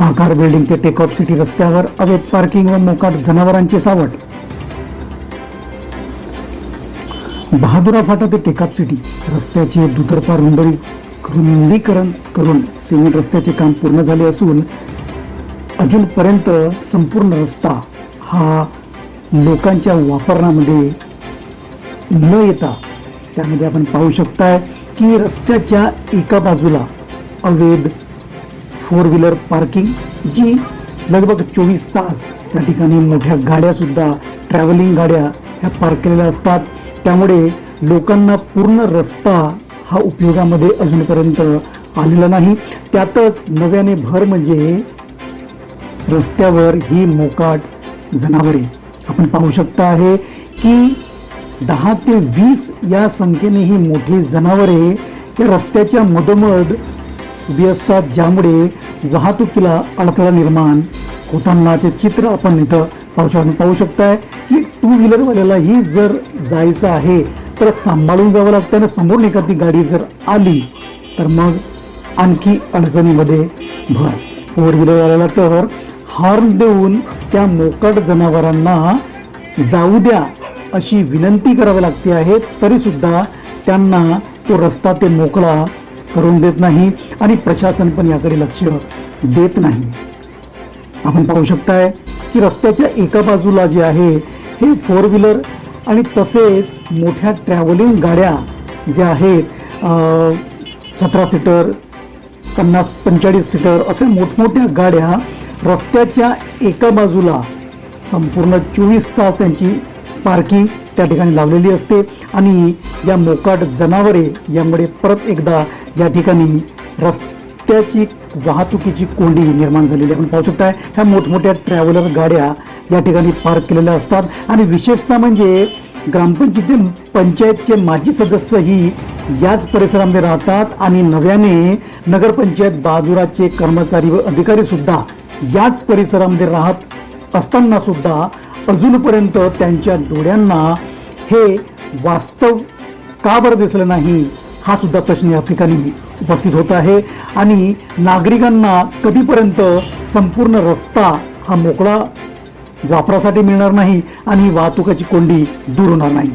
आकार बिल्डिंग ते takeoff city रस्त्यावर अवैध पार्किंग व मोकाट जनावरांची सावट. बहादुरा फाटा ते टेकअप सिटी रस्त्याचे दुतर्फा रुंदरी रुंदीकरण करून सिमेंट रस्त्याचे काम पूर्ण झाले असून अजूनपर्यंत संपूर्ण रस्ता हा लोकांच्या वापरण्यामध्ये न येता त्यामध्ये आपण पाहू शकताय की रस्त्याच्या एका बाजूला अवैध फोर व्हीलर पार्किंग जी लगभग चोवीस तास त्या ठिकाणी मोठ्या गाड्यासुद्धा ट्रॅव्हलिंग गाड्या ह्या पार्क केलेल्या असतात. त्यामुळे लोकांना पूर्ण रस्ता हा उपयोगामध्ये अजूनपर्यंत आलेला नाही. त्यातच नव्याने भर म्हणजे रस्त्यावर ही मोकाट जनावरे. आपण पाहू शकता आहे की दहा ते वीस या संख्येने ही मोठी जनावरे या रस्त्याच्या मधोमध उभी असतात ज्यामुळे वाहतुकीला अडथळा निर्माण होतानाचे चित्र आपण इथं पावसाळ्यात पाहू शकताय की टू व्हीलरवाल्यालाही जर जायचं आहे तर सांभाळून जावं लागतं आणि समोरून एखादी गाडी जर आली तर मग आणखी अडचणीमध्ये भर. फोर व्हीलरवाल्याला तर हॉर्न देऊन त्या मोकट जनावरांना जाऊ द्या अशी विनंती करावी लागते आहे तरीसुद्धा त्यांना तो रस्ता ते मोकळा करून देत नाही आणि प्रशासन पण याकडे लक्ष देत नाही. आपण पाहू शकताय की रस्त्याच्या एका बाजूला जे आहे हे फोर व्हीलर आणि तसेच मोठ्या ट्रॅव्हलिंग गाड्या ज्या आहेत सतरा सीटर पन्नास पंचेचाळीस सीटर अशा मोठमोठ्या गाड्या रस्त्याच्या एका बाजूला संपूर्ण चोवीस तास त्यांची पार्किंग त्या ठिकाणी लावलेली असते. आणि या मोकाट जनावरे यामुळे परत एकदा या ठिकाणी रस्त्याची वाहतुकीची कोंडी निर्माण झालेली आपण पाहू शकताय. ह्या मोठमोठ्या ट्रॅव्हलर गाड्या या ठिकाणी पार्क केलेल्या असतात. आणि विशेषतः म्हणजे ग्रामपंचायती पंचायतचे माजी सदस्यही याच परिसरामध्ये राहतात आणि नव्याने नगरपंचायत बहादुराचे कर्मचारी व अधिकारी सुद्धा याच परिसरामध्ये राहत असताना सुद्धा अजूनपर्यंत त्यांच्या डोळ्यांना हे वास्तव का बरं दिसलं नाही? हा सुद्धा प्रश्न या ठिकाणी उपस्थित होत आहे. आणि नागरिकांना कधीपर्यंत संपूर्ण रस्ता हा मोकळा वापरासाठी मिळणार नाही आणि वाहतुकाची कोंडी दूर होणार नाही?